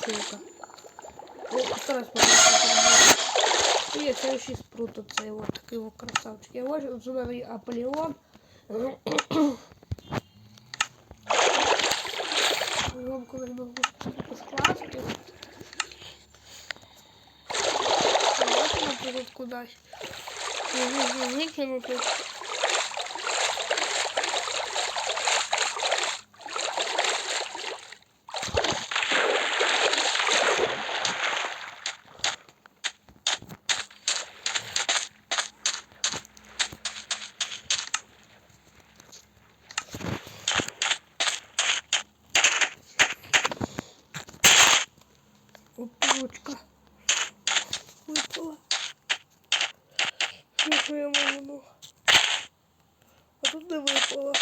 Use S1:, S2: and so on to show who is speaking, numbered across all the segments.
S1: штука. О, постараюсь показати. І я це ще спрут оцей от такий красавчик. Я бачу, що в мене є Аполеон. Його колись би скласти. Давайте, наприклад, кудись. Його викинути. Опучка. Випала. Дякуємо воно. А тут не випало.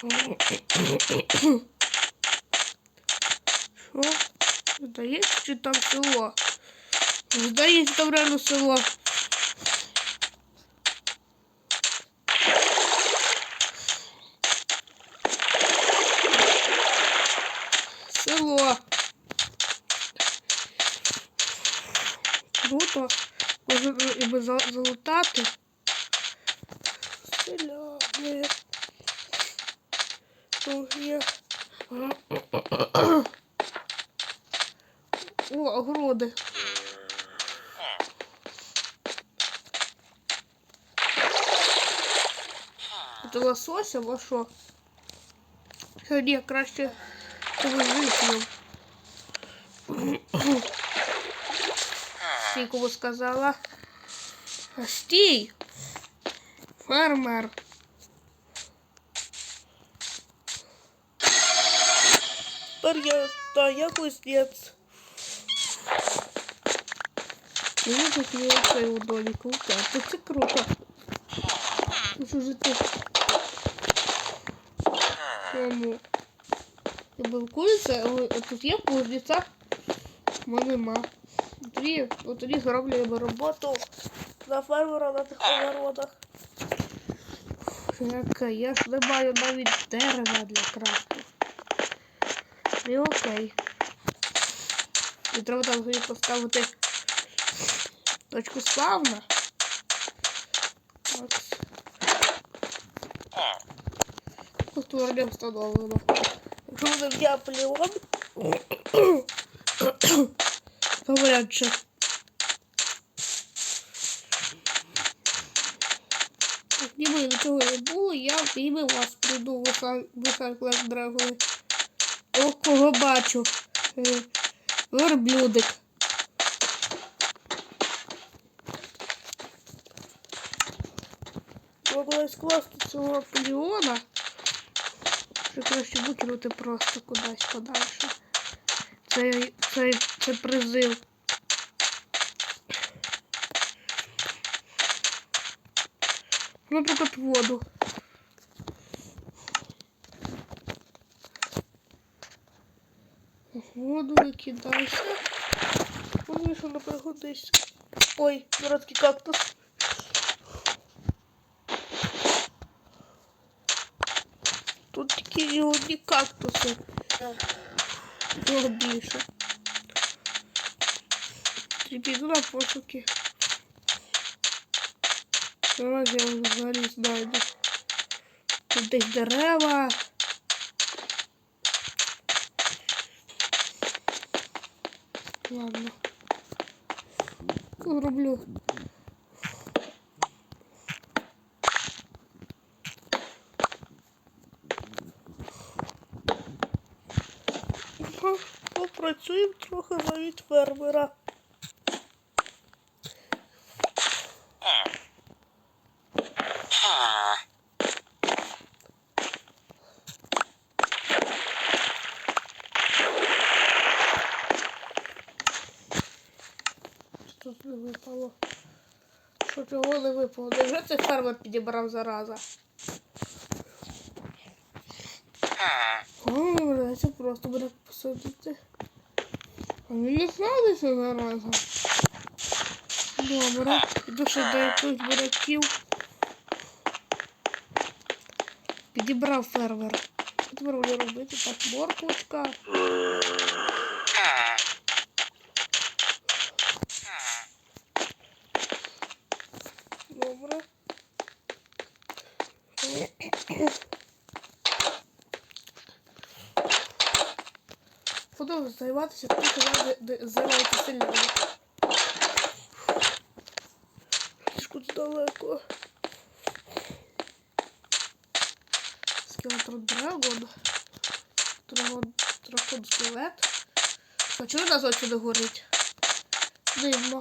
S1: Що? Здається, чи там село? Здається, там реально село. Село. Круто. Можна і за- залутати. Селяни. Тут є. О, огороди. Це лосось або що? Ні, краще телевізію. Стій, кому сказала. Стій! Фермер. Тепер я, та, я кузнець. Мені тут є оцей у домі круто. Це, це круто. Ну що ж ти? Чому? Ти був куриця, але тут є кузниця. Мо нема. Тоді, от тоді зроблюємо роботу за фермера на тих огородах. Яка, я ж маю навіть дерева для крафту. І окей. І треба там собі поставити точку славна. Так. Створення встановлено. Якщо буде в діаполіон, що Як ніби нічого не було, я ніби вас прийду в клас Драгони. О, кого бачу. Е, Верблюдик. Могла скласти цього Аполеона. Що краще викинути просто кудись подальше. Це, це, це призив. Наприклад, воду. Воду викидайся. Мені що не пригодись. Ой, дурацький кактус. Тут такі і одні кактуси. Було більше. Піду на пошуки. Зараз я взагалі знайду. Тут десь дерева. Ладно. Роблю. Попрацюємо трохи навіть фермера. Тут не випало? Що чого не випало? Невже цей фермер підібрав зараза? О, це просто буде посадити. А він не знав, де це зараза. Добре, іду ще до якихось буряків. Підібрав фермер. Що тепер мені робити? Так, морквочка. Добре. Буду займатися тим, що я де- де- займається селянами. Слишком далеко. Скелетрон Драгон. Драгон, дракон скелет. А чого нас отсюди горить? Дивно.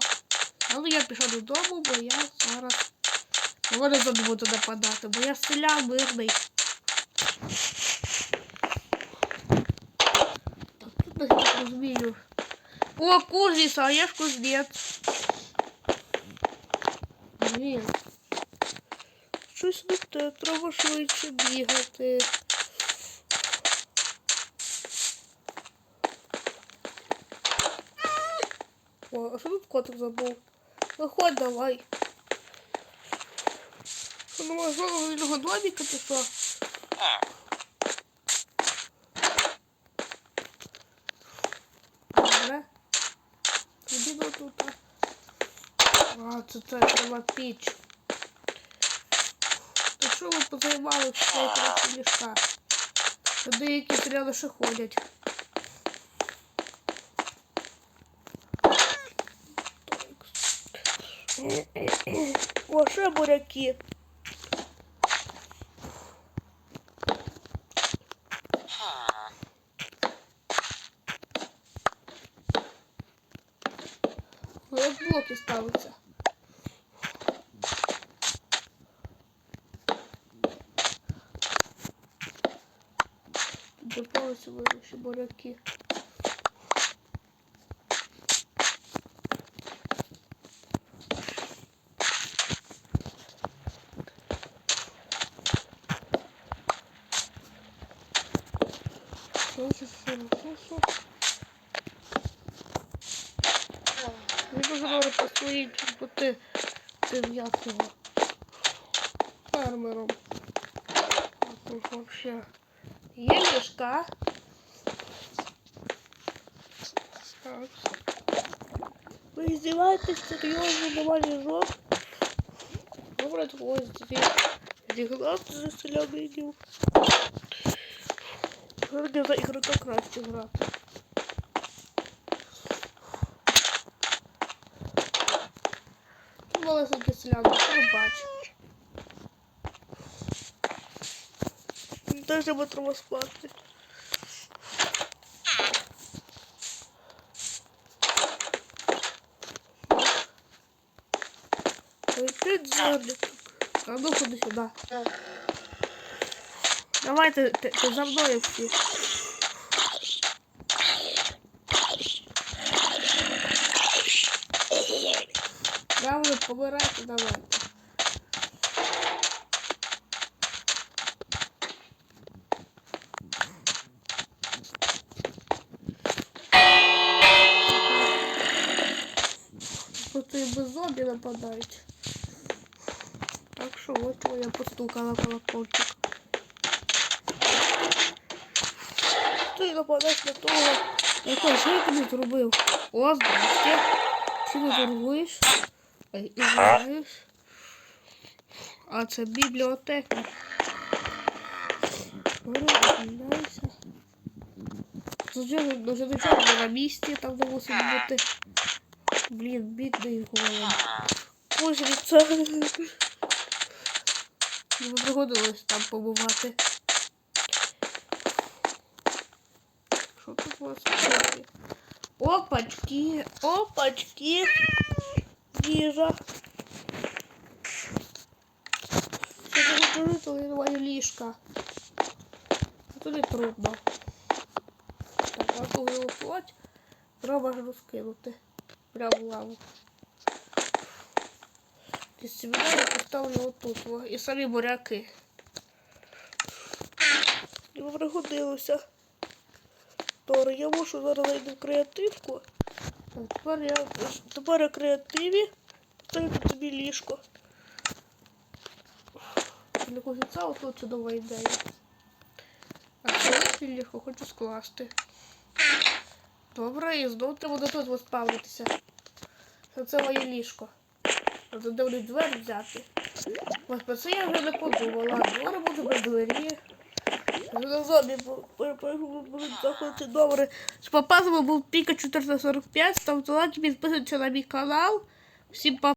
S1: Але я пішов додому, бо я зараз можу знову буду нападати, бо я селян мирний. Так, тут я так. О, кузниця, а я ж кузнець. Блін. Щось не те, треба швидше бігати. О, а що тут котик забув? Виходь давай. Що ну можливо вільного доміка чи що? Добре. Тоді до тут. А, це це треба піч. То що ви позаймали цей трохи ліжка? Та деякі стріли ще ходять. О, ще буряки. Ну, як блоки ставиться. Буряки. Не дуже добре постоїть бути тим як фермером. Є ліжка. Так. Ви здіваєтесь серйозно, нема ліжок? Добре, то ось тоді зіграти за селянинів. Сьогодні за ігрока краще грати. Малесеньке селянка, пробач. Теж треба треба спати. Ой, ти дзьорлик. А ну ходи сюди. Давай ти, ти, ти за мною всі. Давай, помирайте, давай. Тут і без зомбі нападають. Що ось моя постукала колокольчик. Ти нападаєш на того. Якого що я тобі зробив? О, здрасте. Чим ти торгуєш? І знаєш. А це бібліотека. Розглядайся. Звичайно, дуже нічого на місці, там мусить бути. Блін, бідний голод. Кузниця. Не приходилось там побувати. Що тут у вас таке? Опачки, опачки. Їжа. Що ти говорити, але немає ліжка. А то не трудно. Так, а ту його треба ж розкинути. Прямо лаву. Семінари поставлю отут. І самі буряки. Не пригодилося. Добре, я можу зараз зайти в креативку. Так, тепер я тепер я креативі. Ставлю тобі ліжко. для кузнеця, от чудова ідея. А це ліжко хочу скласти. Добре, і знову треба до тут виспавнитися. Це це моє ліжко. Дивлюсь двері взяти. Ось про це я вже не подумала. Добре буде без двері. Вже зомбі будуть заходити добре. З папа був Піка 445. Ставте лайки, підписуйтесь на мій канал. Всім па